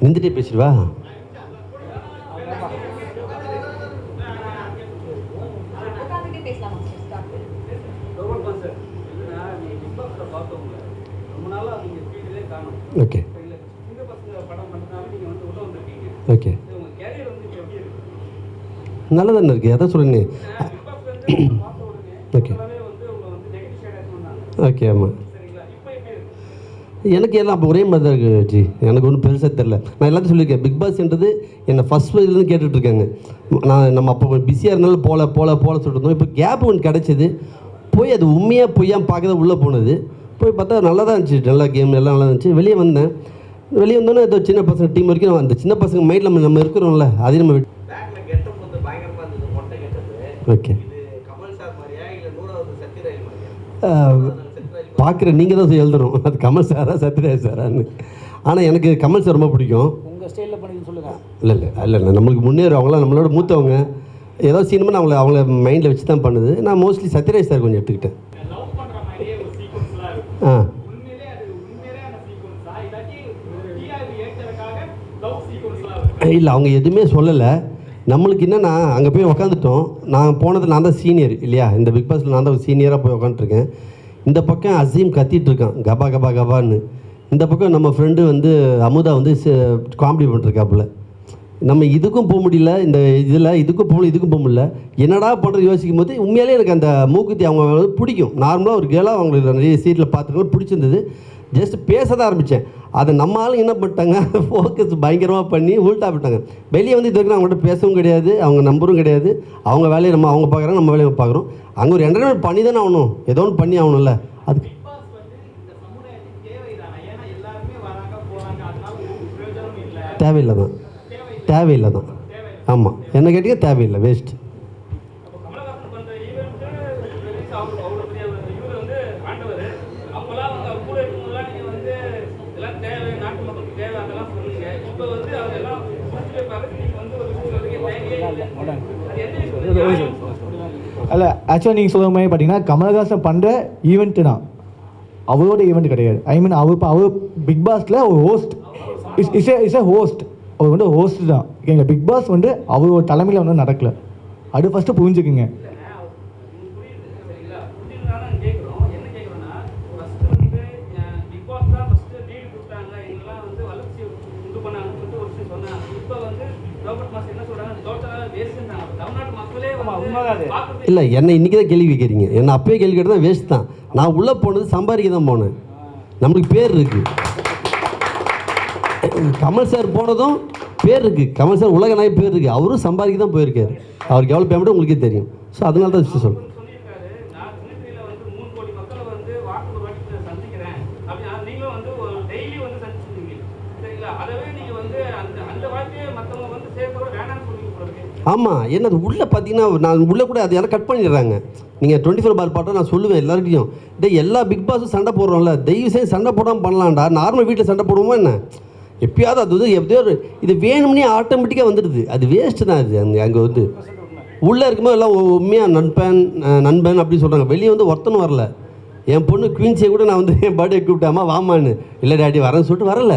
நின்றுட்டே பேசிடுவா? Okay okay இது உங்கள் கேரியர் வந்து இப்போ எப்படி இருக்கு நல்லா தானே இருக்குது அதான் சொல்லுங்க ஓகே எல்லாமே வந்து உங்களை வந்து நெகட்டிவ் ஷேட் சொன்னாங்க ஓகே ஆமாம் எனக்கு எல்லாம் அப்போ ஒரே மாதிரி தான் இருக்குது ஜி. எனக்கு ஒன்றும் பெருசாக தெரில நான் எல்லாத்தையும் சொல்லியிருக்கேன். பிக் பாஸ்ன்றது என்னை ஃபஸ்ட் இதுலேருந்து கேட்டுட்ருக்காங்க நான் நம்ம அப்போ பிஸியாக இருந்தாலும் போல போல போல சொல்லிட்டு இருந்தோம். இப்போ கேப் ஒன்று கிடச்சிது. போய் அது உண்மையாக பொய்யா பார்க்க தான் உள்ளே போனது. போய் பார்த்தா நல்லா தான் இருந்துச்சு. நல்லா கேம் எல்லாம் நல்லா இருந்துச்சு. வெளியே வந்தேன். வெளியே வந்தோன்னே ஏதோ சின்ன பசங்க டீம் வரைக்கும் நான் அந்த சின்ன பசங்க மைண்டில் நம்ம நம்ம இருக்கிறோம்ல அதையும் நம்ம ஓகே. பார்க்குற நீங்கள் தான் எழுதணும். அது கமல் சாரா சத்யராஜ் சாரான்னு. ஆனால் எனக்கு கமல் சார் ரொம்ப பிடிக்கும். உங்கள் ஸ்டைலில் பண்ணி சொல்லுங்க. இல்லை இல்லை இல்லை இல்லை. நம்மளுக்கு முன்னேறும் அவங்களாம் நம்மளோட மூத்தவங்க. ஏதோ சினிமா நான் அவங்கள அவங்கள மைண்டில் வச்சு தான் பண்ணுது. நான் மோஸ்ட்லி சத்யராஜ் சார் கொஞ்சம் எடுத்துக்கிட்டேன். லவ் பண்ணுற மாதிரியே ஒரு சீக்வன்ஸ்லாம் இருக்கும் ஆ. இல்லை அவங்க எதுவுமே சொல்லலை. நம்மளுக்கு என்னென்னா அங்கே போய் உக்காந்துட்டோம். நான் போனது நான் தான் சீனியர் இல்லையா? இந்த பிக் பாஸில் நான் தான் சீனியராக போய் உக்காந்துருக்கேன் இந்த பக்கம் அசீம் கத்திட்டு இருக்கான் கபா கபா கபான்னு. இந்த பக்கம் நம்ம ஃப்ரெண்டு வந்து அமுதா வந்து காமெடி பண்ணிருக்காப்புல நம்ம இதுக்கும் போக முடியல இந்த இதில் இதுக்கும் போகல இதுக்கும் போக முடியல. என்னடா பண்ணுறது யோசிக்கும் போது உண்மையிலே எனக்கு அந்த மூக்குத்தி அவங்க பிடிக்கும். நார்மலாக ஒரு கேளாக அவங்களுக்கு நிறைய சீட்டில் பார்த்துருக்கோம் பிடிச்சிருந்தது. ஜஸ்ட் பேச தான் ஆரம்பித்தேன் அதை நம்ம ஆளுங்க என்ன பண்ணிட்டாங்க? ஃபோக்கஸ் பயங்கரமாக பண்ணி உள்டா விட்டாங்க. வெளியே வந்து இது வரைக்கும் அவங்கள்ட்ட பேசவும் கிடையாது. அவங்க நம்பரும் கிடையாது. அவங்க வேலையை நம்ம அவங்க பார்க்குறாங்க நம்ம வேலையை பார்க்குறோம். அங்கே ஒரு என்டர்டைன்மெண்ட் பண்ணி தானே ஆகணும். ஏதோ ஒன்று பண்ணி ஆகணும்ல. அதுக்கு தேவையில்லை தான்? தேவையில்லை. தான் ஆமாம் என்ன கேட்டீங்க? தேவையில்லை. வேஸ்ட் அப்போ கமலஹாசன் பண்ற ஈவெண்ட் ரிலீஸ் அவர் அவ்வளோ பெரிய இவர் வந்து ஆண்டவர் அப்போல்லாம் வந்து அவர் கூட இருக்கும்போதெல்லாம் நீங்க வந்து இதெல்லாம் தேவை நாட்டு மக்களுக்கு தேவை அதெல்லாம் இப்போ வந்து அவர் அல்ல ஆக்சுவலாக நீங்கள் சொல்கிற மாதிரி பார்த்தீங்கன்னா கமலஹாசன் பண்ணுற ஈவெண்ட்டு தான். அவரோட ஈவெண்ட் கிடையாது. ஐ மீன் அவர் இப்போ அவர் பிக் பாஸில் ஒரு host is is is a host அவர் வந்து ஹோஸ்ட் தான். எங்கள் பிக் பாஸ் வந்து அவரோட தலைமையில் வந்து நடக்கல. அது ஃபஸ்ட்டு புரிஞ்சுக்குங்க சரிங்களா புரிஞ்சுதான் நாங்கள் கேட்குறோம் என்ன கேட்குறோன்னா ஃபஸ்ட்டு வந்து பிக் பாஸ் தான் ஃபஸ்ட்டு லீடு கொடுத்தாங்க எங்கெல்லாம் வந்து வளர்ச்சி உண்டு பண்ணாங்கன்னு சொல்லிட்டு ஒரு விஷயம் சொன்னாங்க இப்போ வந்து ரோபர்ட் மாஸ் என்ன சொல்கிறாங்க டோட்டலாக வேஸ்ட்டுன்றாங்க தமிழ்நாட்டு மக்களே வந்து பார்க்குறது இல்லை என்னை இன்றைக்கி தான் கேள்வி கேட்குறீங்க. என்னை அப்பயே கேள்வி கேட்டு தான் வேஸ்ட் தான். நான் உள்ளே போனது சம்பாதிக்க தான் போனேன். நம்மளுக்கு பேர் இருக்குது கமல் சார் போனதும் பேர் இருக்குது கமல் சார் உலக நாய் பேர் இருக்குது அவரும் சம்பாதிக்க தான் போயிருக்காரு. அவருக்கு எவ்வளோ பேமெண்ட் உங்களுக்கே தெரியும். ஸோ அதனால தான் விஷயம் சொல்கிறேன் சொல்லியிருக்காரு நான் திருச்சியில் வந்து மூணு கோடி மக்களை வந்து வாரத்துக்கு ஒரு வாட்டி நான் சந்திக்கிறேன் அப்படி அது நீங்களும் வந்து ஒரு டெய்லி வந்து சந்திச்சிருந்தீங்க சரிங்களா அதவே நீங்கள் வந்து அந்த அந்த வார்த்தையை மற்றவங்க வந்து சேர்க்கவே வேணாம்னு சொல்லி ஆமாம் ஏன்னா என்னது உள்ளே பார்த்தீங்கன்னா நான் உள்ளே கூட அது யாரும் கட் பண்ணிடுறாங்க. நீங்கள் டுவெண்ட்டி ஃபோர் பார் பாட்டை நான் சொல்லுவேன் எல்லார்கிட்டையும். டே எல்லா பிக் பாஸும் சண்டை போடுறோம்ல தயவு செய்து சண்டை போடாமல் பண்ணலாம்டா. நார்மல் வீட்டில் சண்டை போடுவோமா என்ன? எப்பயாவது அது வந்து எப்படியோ ஒரு இது வேணும்னே ஆட்டோமேட்டிக்காக வந்துடுது. அது வேஸ்ட்டு தான் அது அங்கே அங்கே வந்து. உள்ளே இருக்கும்போது எல்லாம் உண்மையாக நண்பன் நண்பன் அப்படின்னு சொல்கிறாங்க வெளியே வந்து ஒருத்தனும் வரல. என் பொண்ணு குயின்ஸே கூட நான் வந்து என் பர்த்டே கூப்பிட்டாமா வாமான்னு இல்லை டேடி வரேன்னு சொல்லிட்டு வரல.